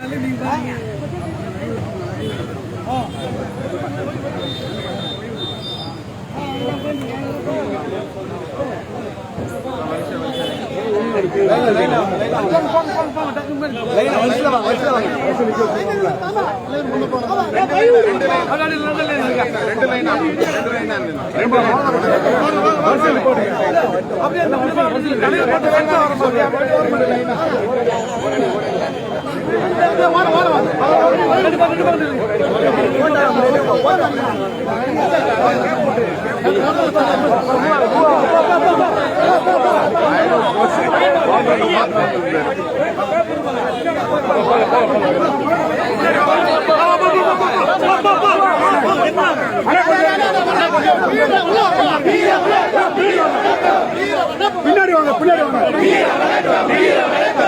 அப்படியே பின்னாடி வாங்க பின்னாடி வாங்க.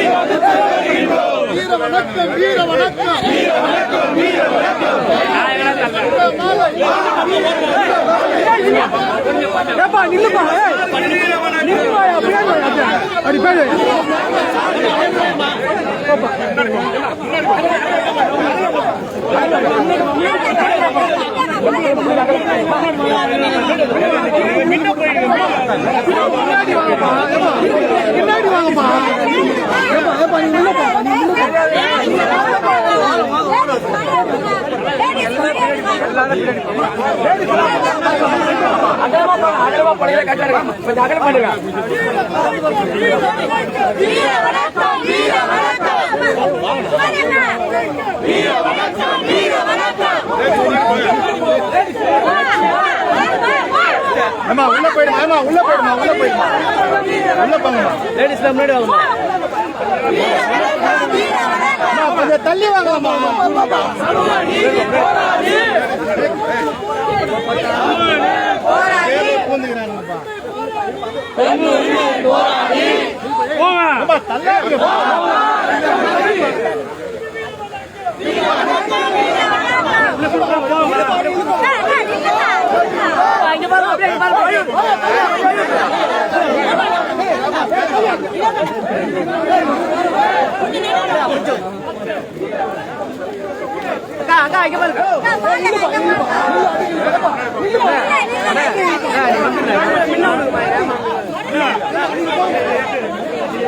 வீர வணக்கம் வீர வணக்கம் வீர வணக்கம் வீர வணக்கம் நில்லுப்பா, ஏய். நில்லுவாயா, பின்னாடி வாயா. அப்படி பின்னாடி வாங்கப்பா, வீர வணக்கம் வீர வணக்கம் வீர வணக்கம் வீர வணக்கம் ஏம்மா, உள்ள போயிடுமா ஏம்மா, உள்ள போயிடுமா உள்ள போயிடுமா. உள்ள போங்கம்மா. லேடிஸ்ல முன்னாடி வாங்கம்மா. அம்மா, கொஞ்சம் தள்ளி போங்க. தள்ளாதீங்க நீங்க தனியா போயிட்டு முன்னாடி போயிடுங்க போயிடுங்க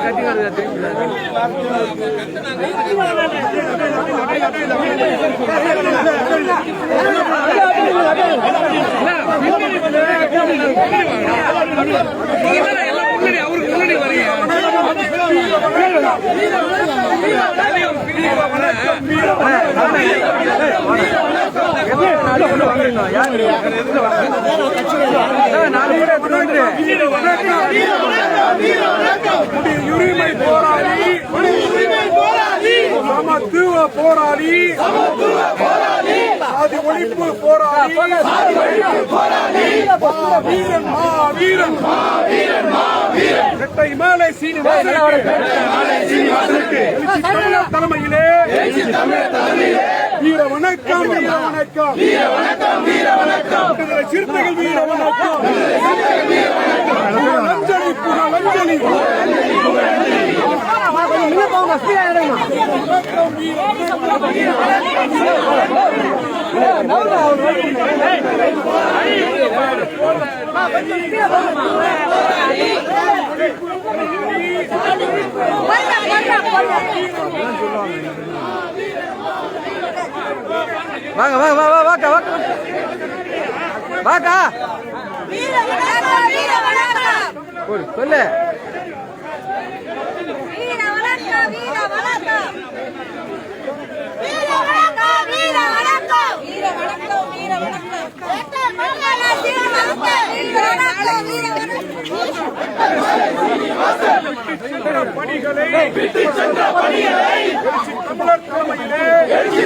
கட்டி உரிமை போராளி. சமத்துவ போராளி. சாதி ஒழிப்பு போராளி மா வீரன் மா வீரன் சீனிவாசனுக்கு எழுச்சி தமிழர் தலைமையிலே வீர வணக்கம் வீர வணக்கம். வீர வணக்கம் வீர வணக்கம். சிறுத்தைகள் வீர வணக்கம். புகழஞ்சலி புகழஞ்சலி நீங்க போங்க ஸ்பீடா இறங்குங்க வாங்க வாங்க வா வா வாக்கா. வாக்கா வாக்கா வீர வணக்கம் வீர வணக்கம். சொல்லு வீர வணக்கம் வீர வணக்கம் வீர வணக்கம் வீர வணக்கம் வீர வணக்கம் வீர வணக்கம் மங்கள வீர வணக்கம் வீர வணக்கம் வீர வணக்கம் பணிகளை விட்டு தமிழர் தலைமையிலே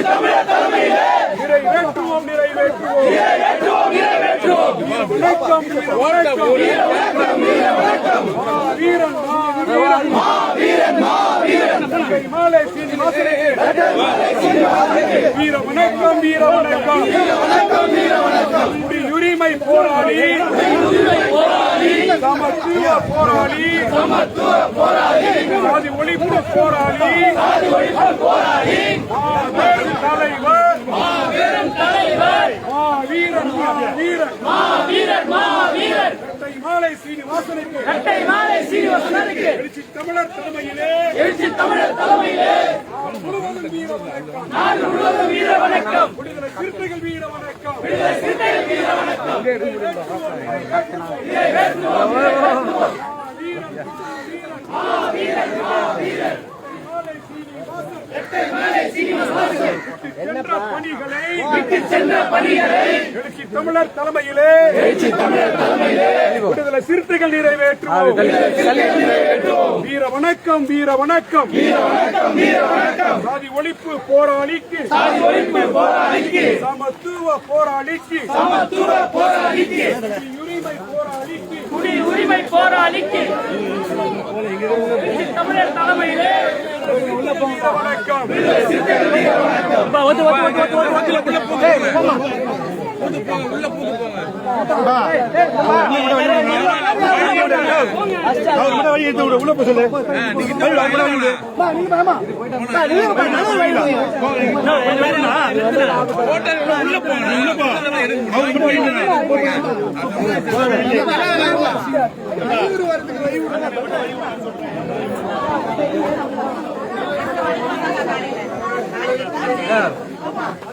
தமிழர் தலைமையிலே நிறைவேற்றுவோம் நிறைவேற்றுவோம் நிறைவேற்றுவோம் வணக்கம் வணக்கம் வணக்கம் வீரன் மா வீரன் வீரன். மாலை சீனிவாசனுக்கு வீர வணக்கம் வீர வணக்கம் வீர வணக்கம் குடியுரிமை போராளி சமத்துவ போராளி சமத்துவ போராளி சாதி ஒழிப்பு போராளி போராளி தலைவர் மாபெரும் தலைவர். மா வீரன் மா வீரன் மா வீரன் மா வீரன் இரட்டை மாலை சீனிவாசனுக்கு. இரட்டை மாலை சீனிவாசனுக்கு. எழுச்சி தமிழர் தலைமையிலே. எழுச்சி தமிழர் தலைமையிலே. முழுவதும் வீர வணக்கம். நாடு முழுவதும் வீர வணக்கம். விடுதலை சிறுத்தைகள் வீர வணக்கம். விடுதலை சிறுத்தைகள் வீர வணக்கம். விட்டு சென்ற பணிகளை எழுச்சி தமிழர் தலைமையிலே எழுச்சி தமிழர் தலைமையிலே. விடுதலை சிறுத்தைகள் நிறைவேற்றுவோம். வீர வணக்கம் வீர வணக்கம் வீர வணக்கம் வீர வணக்கம் சாதி ஒழிப்பு போராளிக்கு. சாதி ஒழிப்பு போராளிக்கு சமத்துவ போராளிக்கு. சமத்துவ போராளிக்கு. உரிமை போராளிக்கு. குடி உரிமை போராளிக்கு தமிழர் தலைமையிலே. உள்ள போங்க Yeah.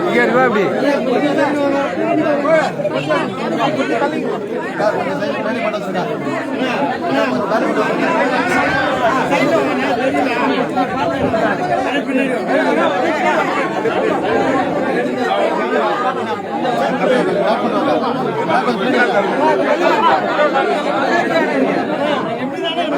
இங்க இருக்கா இப்படி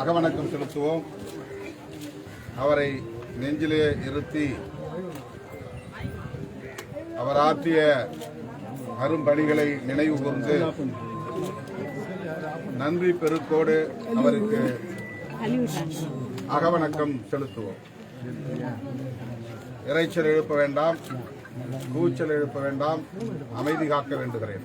அகவணக்கம் செலுத்துவோம். அவரை நெஞ்சிலே இருத்தி அவர் ஆற்றிய அரும்பணிகளை நினைவு கூர்ந்து நன்றி பெருக்கோடு அவருக்கு அகவணக்கம் செலுத்துவோம். இறைச்சல் எழுப்ப வேண்டாம் கூச்சல் எழுப்ப வேண்டாம் அமைதி காக்க வேண்டுகிறேன்.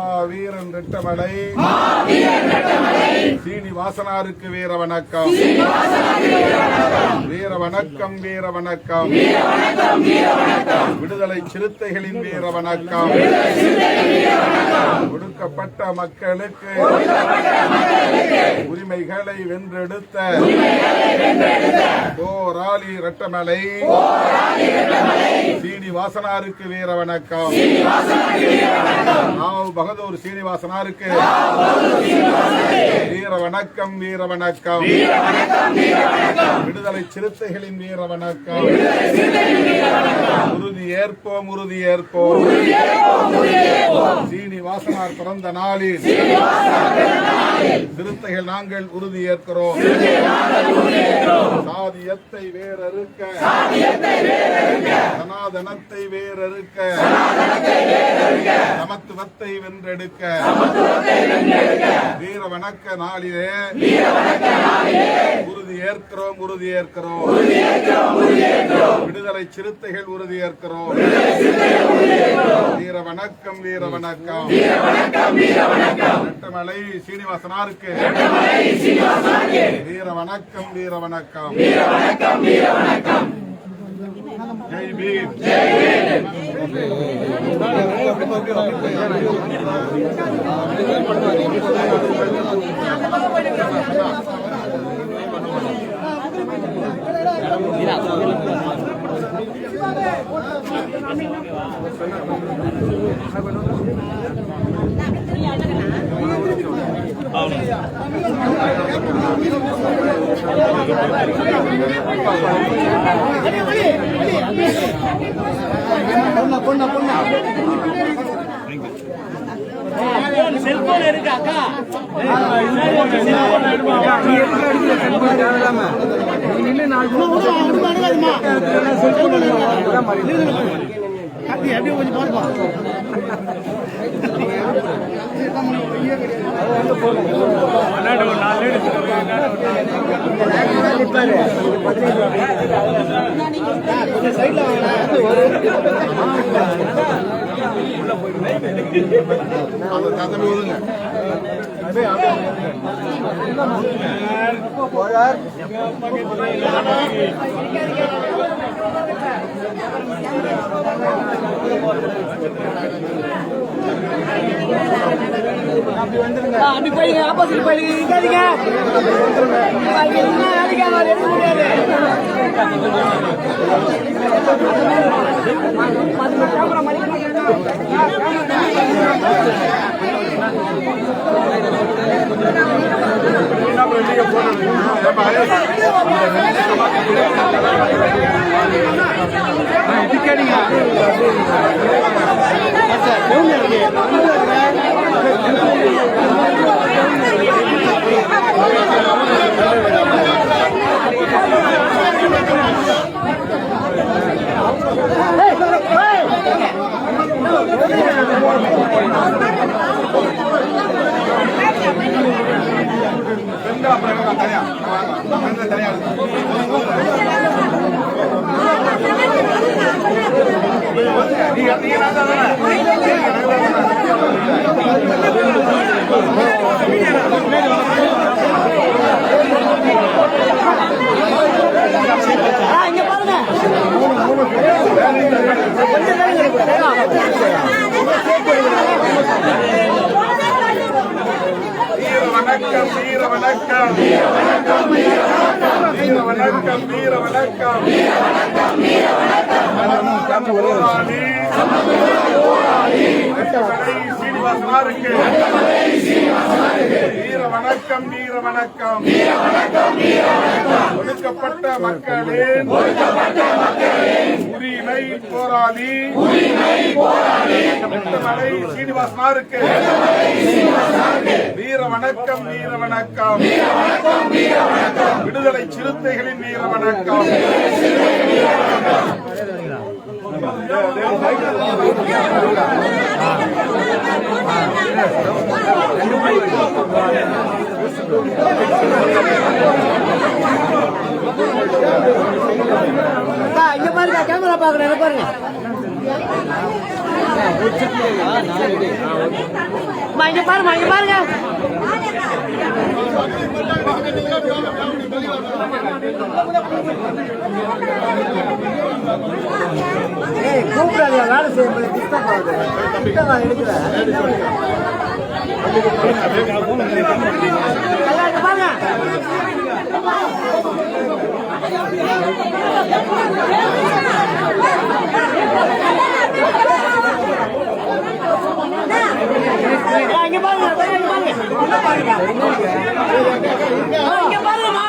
வீரன் ரெட்டமலை சீனிவாசனாருக்கு வீர வணக்கம். வீர வணக்கம் வீர வணக்கம். வீர வணக்கம் வீர வணக்கம் விடுதலை சிறுத்தைகளின் வீர வணக்கம். ஒடுக்கப்பட்ட மக்களுக்கு உரிமைகளை வென்றெடுத்த போராளி ரெட்டமலை. சீனிவாசனாருக்கு வீர வணக்கம். ராவ் பகதூர் சீனிவாசனாருக்கு வீர வணக்கம் வீர வணக்கம். விடுதலை சிறுத்தைகளின் வீர வணக்கம். உறுதி ஏற்போம் உறுதி ஏற்போம். ஸ்ரீவாசனார் பிறந்த நாளில். திருத்தைகள் நாங்கள் உறுதி ஏற்கிறோம். சாதியத்தை வேறறுக்க. சனாதனத்தை வேறறுக்க. சமத்துவத்தை வென்றெடுக்க. வீர வணக்க நாளிலே. உறுதி ஏற்கிறோம் உறுதி ஏற்கிறோம். விடுதலை சிறுத்தைகள் உறுதி ஏற்கிறோம். வீர வணக்கம் வீர வணக்கம். வெட்டமலை சீனிவாசனாருக்கு. வீர வணக்கம் வீர வணக்கம். ஜெய் பீம். பொண்ணு பொண்ணு செல்போன் செல்போன் நின்று அப்படியே கொஞ்சம் போதுங்க அப்படி போயிடுங்க ஆப்போசிட் போயிடுங்க இருக்காதீங்க என்ன வேலைக்கு அவர் எடுக்க முடியாது. வெளியே போனது இதுக்கடிங்க Hey! Hey! இங்க பாருங்க. வணக்கம் வீர வணக்கம் வீர வணக்கம் வீர வணக்கம் வீர வணக்கம் வீர வணக்கம் வீர வணக்கம் வீர வணக்கம் போராடி போராடி கடைசி சீனிவாசனாருக்கு வீர வணக்கம் வீர வணக்கம் ஒடுக்கப்பட்ட மக்களின் உரிமை போராளி. வெட்டமலை சீனிவாசனாருக்கு வீர வணக்கம் வீர வணக்கம் விடுதலை சிறுத்தைகளின் வீர வணக்கம் அக்கா, இங்க பாருங்க கேமரா பாக்குறேன் பாருங்க. இங்க பாருமா இங்க பாருங்க. ஏய் கூப்பிடாத வேலை செய்யும்போது டிஸ்டர்ப் ஆகுது நான் எடுக்கிறேன். இங்க பாருங்க இங்க பாருங்க. இங்க பாருங்கம்மா.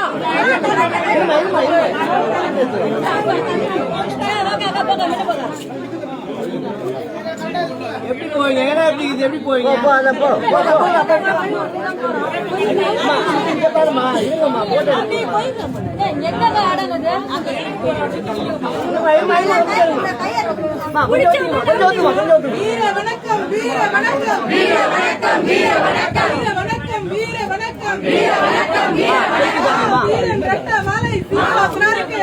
எப்படி போவீங்க ஏன்னா எப்படி இது எப்படி போவீங்க போ அத போ போ போ பாருமா இருங்கம்மா போட்டு வீர வணக்கம் வீர வணக்கம் வீர வணக்கம் வீர வணக்கம் வீர வணக்கம் வீர வணக்கம் வீர வணக்கம் வீர வணக்கம் வீரன் ரத்த மாலை சீனிவாசனாருக்கு